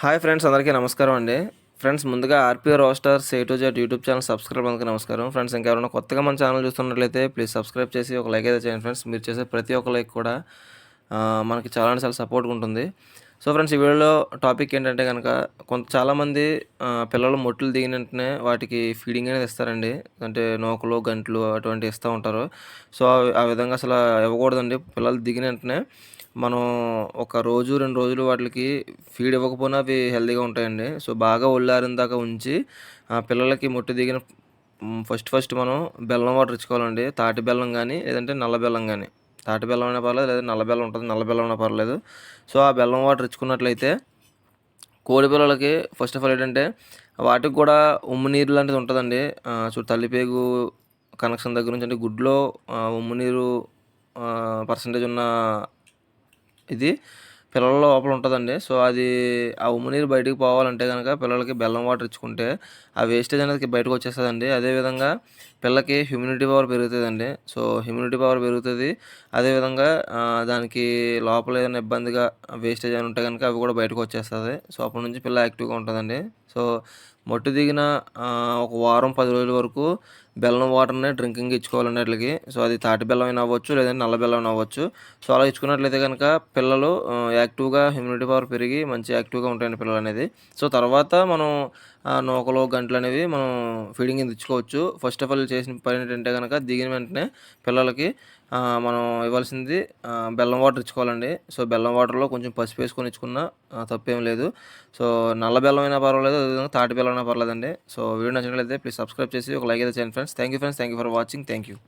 Hi friends అందరికీ నమస్కారం అండి. ఫ్రెండ్స్ ముందుగా RPO rosters A to Z YouTube channel subscribe అందుకు నమస్కారం. ఫ్రెండ్స్ ఇంకెవరైనా కొత్తగా మన ఛానల్ చూస్తున్నట్లయితే ప్లీజ్ సబ్స్క్రైబ్ చేసి ఒక లైక్ అయితే చేయండి ఫ్రెండ్స్. మీరు చేసే ప్రతి ఒక్క లైక్ కూడా మనకి చాలా అంటే చాలా సపోర్ట్గా ఉంటుంది. సో ఫ్రెండ్స్ ఈ వీడియోలో టాపిక్ ఏంటంటే కనుక కొంత చాలామంది పిల్లలు మొట్టులు దిగిన వెంటనే వాటికి ఫీడింగ్ అనేది ఇస్తారండి. అంటే నూకలు గంటలు అటువంటి ఇస్తూ ఉంటారు. సో ఆ విధంగా అసలు ఇవ్వకూడదండి. పిల్లలు దిగిన వెంటనే మనం ఒక రోజు రెండు రోజులు వాటికి ఫీడ్ ఇవ్వకపోయినా అవి హెల్తీగా ఉంటాయండి. సో బాగా ఒళ్ళారిన దాకా ఉంచి ఆ పిల్లలకి మొట్టు దిగిన ఫస్ట్ ఫస్ట్ మనం బెల్లం వాటర్ ఇచ్చుకోవాలండి. తాటి బెల్లం కానీ లేదంటే నల్ల బెల్లం కానీ తాటి బెల్లం అయినా పర్లేదు లేదా నల్ల బెల్లం ఉంటుంది నల్ల బెల్లం అయినా పర్లేదు. సో ఆ బెల్లం వాటర్ ఇచ్చుకున్నట్లయితే కోడి పిల్లలకి ఫస్ట్ ఆఫ్ ఆల్ ఏంటంటే వాటికి కూడా ఉమ్ము నీరు లాంటిది ఉంటుందండి. సో తల్లిపేగు కనెక్షన్ దగ్గర నుంచి అంటే గుడ్లో ఆ, ఉమ్ము నీరు పర్సంటేజ్ ఉన్న ఇది పిల్లల లోపల ఉంటుందండి. సో అది ఆ ఉమ్ము నీరు బయటికి పోవాలంటే కనుక పిల్లలకి బెల్లం వాటర్ ఇచ్చుకుంటే ఆ వేస్టేజ్ అనేది బయటకు వచ్చేస్తుందండి. అదేవిధంగా పిల్లకి హ్యూమినిటీ పవర్ పెరుగుతుందండి. సో హ్యూమినిటీ పవర్ పెరుగుతుంది. అదేవిధంగా దానికి లోపల ఏదైనా ఇబ్బందిగా వేస్టేజ్ అని ఉంటే కనుక అవి కూడా బయటకు వచ్చేస్తుంది. సో అప్పటి నుంచి పిల్ల యాక్టివ్గా ఉంటుందండి. సో మొట్టు దిగిన ఒక వారం పది రోజుల వరకు బెల్లం వాటర్ని డ్రింకింగ్ ఇచ్చుకోవాలండి వాటికి సో అది తాటి బెల్లం అయినా అవ్వచ్చు లేదంటే నల్ల బెల్లం అయినా అవ్వచ్చు. సో అలా ఇచ్చుకున్నట్లయితే కనుక పిల్లలు యాక్టివ్గా ఇమ్యూనిటీ పవర్ పెరిగి మంచి యాక్టివ్గా ఉంటాయండి పిల్లలు అనేది సో తర్వాత మనం నూకలు గంటలు అనేవి మనం ఫీడింగ్ కింద ఇచ్చుకోవచ్చు. ఫస్ట్ ఆఫ్ ఆల్ చేసిన పని ఏంటంటే కనుక దిగిన వెంటనే పిల్లలకి మనం ఇవ్వాల్సింది బెల్లం వాటర్ ఇచ్చుకోవాలండి. సో బెల్లం వాటర్లో కొంచెం పసుపు వేసుకొని ఇచ్చుకున్నా తప్పేం లేదు. సో నల్ల బెల్లం అయినా పర్వాలేదు అదేవిధంగా తాటి బెల్లం అయినా పర్లేదండి సో వీడియో నచ్చినట్లయితే ప్లీజ్ సబ్స్క్రైబ్ చేసి ఒక లైక్ అయితే చేయండి friends thank you friends thank you for watching thank you